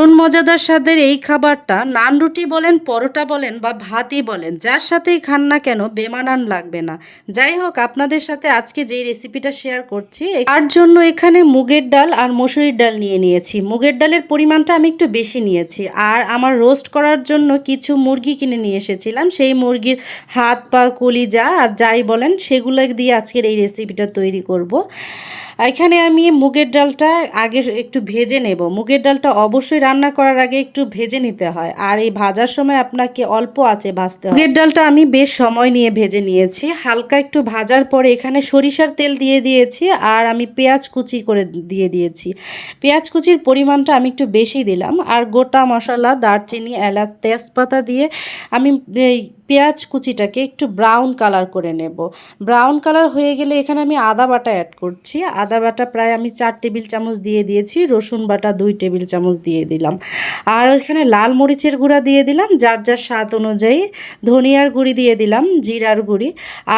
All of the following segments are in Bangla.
দারুণ মজাদার স্বাদের এই খাবারটা নান রুটি বলেন, পরোটা বলেন বা ভাতই বলেন, যার সাথেই খান না কেন বেমানান লাগবে না। যাই হোক, আপনাদের সাথে আজকে যেই রেসিপিটা শেয়ার করছি তার জন্য এখানে মুগের ডাল আর মসুরির ডাল নিয়ে নিয়েছি। মুগের ডালের পরিমাণটা আমি একটু বেশি নিয়েছি আর আমার রোস্ট করার জন্য কিছু মুরগি কিনে নিয়ে এসেছিলাম। সেই মুরগির হাত, পা, কলিজা আর যাই বলেন, সেগুলো দিয়ে আজকের এই রেসিপিটা তৈরি করব। এখানে আমি মুগের ডালটা আগে একটু ভেজে নেব। মুগের ডালটা অবশ্যই রান্না করার আগে একটু ভেজে নিতে হয়। আর এই ভাজার সময় আপনাকে অল্প আছে ভাজতে হয়। মুগের ডালটা আমি বেশ সময় নিয়ে ভেজে নিয়েছি। হালকা একটু ভাজার পরে এখানে সরিষার তেল দিয়ে দিয়েছি আর আমি পেঁয়াজ কুচি করে দিয়ে দিয়েছি। পেঁয়াজ কুচির পরিমাণটা আমি একটু বেশি দিলাম আর গোটা মশলা, দারচিনি, এলাচ, তেজপাতা দিয়ে আমি এই পেঁয়াজ কুচিটাকে একটু ব্রাউন কালার করে নেব। ব্রাউন কালার হয়ে গেলে এখানে আমি আদা বাটা অ্যাড করছি। আদা বাটা প্রায় আমি চার টেবিল চামচ দিয়ে দিয়েছি। রসুন বাটা দুই টেবিল চামচ দিয়ে দিলাম আর ওইখানে লাল মরিচের গুঁড়া দিয়ে দিলাম, যার যার স্বাদ অনুযায়ী ধনিয়ার গুঁড়ি দিয়ে দিলাম, জিরার গুঁড়ি,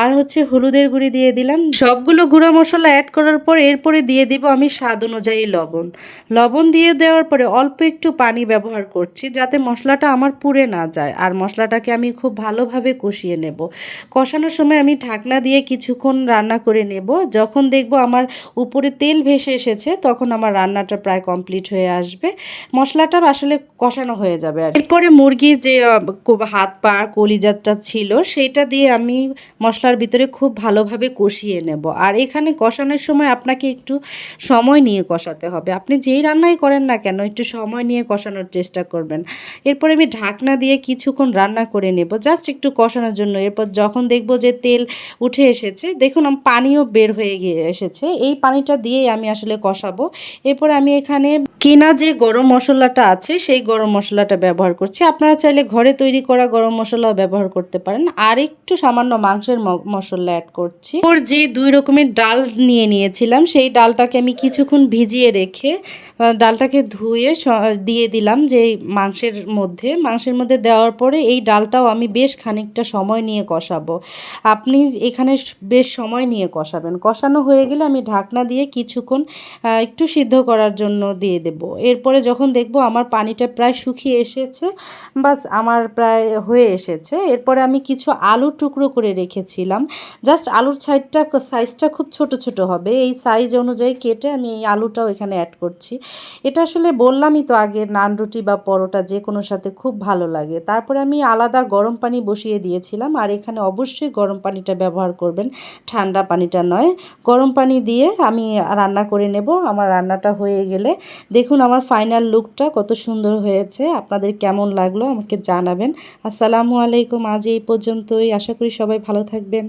আর হচ্ছে হলুদের গুঁড়ি দিয়ে দিলাম। সবগুলো গুঁড়া মশলা অ্যাড করার পর এরপরে দিয়ে দিব আমি স্বাদ অনুযায়ী লবণ। লবণ দিয়ে দেওয়ার পরে অল্প একটু পানি ব্যবহার করছি, যাতে মশলাটা আমার পুড়ে না যায়, আর মশলাটাকে আমি খুব ভালোভাবে কষিয়ে নেব। কষানোর সময় আমি ঢাকনা দিয়ে কিছুক্ষণ রান্না করে নেব। যখন দেখব আমার উপরে তেল ভেসে এসেছে, তখন আমার রান্নাটা প্রায় কমপ্লিট হয়ে আসবে। মশলাটা আসলে কষানো হয়ে যাবে আর এরপরে মুরগির যে হাত পা কলিজাতটা ছিল, সেটা দিয়ে আমি মশলার ভিতরে খুব ভালোভাবে কষিয়ে নেব। আর এখানে কষানোর সময় আপনাকে একটু সময় নিয়ে কষাতে হবে। আপনি যেই রান্নাই করেন না কেন, একটু সময় নিয়ে কষানোর চেষ্টা করবেন। এরপরে আমি ঢাকনা দিয়ে কিছুক্ষণ রান্না করে নেব, জাস্ট একটু কষানোর জন্য। এরপর যখন দেখব যে তেল উঠে এসেছে, দেখুন পানিও বের হয়ে গিয়ে এসেছে। এই পানিটা দিয়েই আমি আসলে কষাবো। এরপরে আমি এখানে কেনা যে গরম মশলাটা আছে সেই গরম মশলাটা ব্যবহার করছি। আপনারা চাইলে ঘরে তৈরি করা গরম মশলাও ব্যবহার করতে পারেন। আর একটু সামান্য মাংসের মশলা অ্যাড করছি। ওর যে দুই রকমের ডাল নিয়ে নিয়েছিলাম, সেই ডালটাকে আমি কিছুক্ষণ ভিজিয়ে রেখে ডালটাকে ধুয়ে দিয়ে দিলাম যে মাংসের মধ্যে। মাংসের মধ্যে দেওয়ার পরে এই ডালটাও আমি বেশ খানিকটা সময় নিয়ে কষাবো। আপনি এখানে বেশ সময় নিয়ে কষাবেন। কষানো হয়ে গেলে আমি ঢাকনা দিয়ে কিছুক্ষণ একটু সিদ্ধ করার জন্য দিয়ে দেব। এরপরে যখন দেখব আমার পানিটা প্রায় শুকিয়ে এসেছে, বাস আমার প্রায় হয়ে এসেছে। এরপরে আমি কিছু আলু টুকরো করে রেখেছিলাম। জাস্ট আলুর সাইজটা সাইজটা খুব ছোট ছোট হবে। এই সাইজ অনুযায়ী কেটে আমি এই আলুটাও এখানে অ্যাড করছি। এটা আসলে বললামই তো আগে, নান রুটি বা পরোটা যে কোনো সাথে খুব ভালো লাগে। তারপরে আমি আলাদা গরম পানি বসিয়ে দিয়েছিলাম। আর এখানে অবশ্যই গরম পানিটা ব্যবহার করবেন। ঠান্ডা পানিটা নয়। গরম পানি দিয়ে আমি রান্না করে নেব। আমার রান্নাটা হয়ে গেলে দেখুন আমার ফাইনাল লুকটা কত সুন্দর হয়েছে। আপনাদের কেমন লাগল আমাকে জানাবেন। আসসালামু আলাইকুম আজ এই পর্যন্তই। আশা করি সবাই ভালো থাকবেন।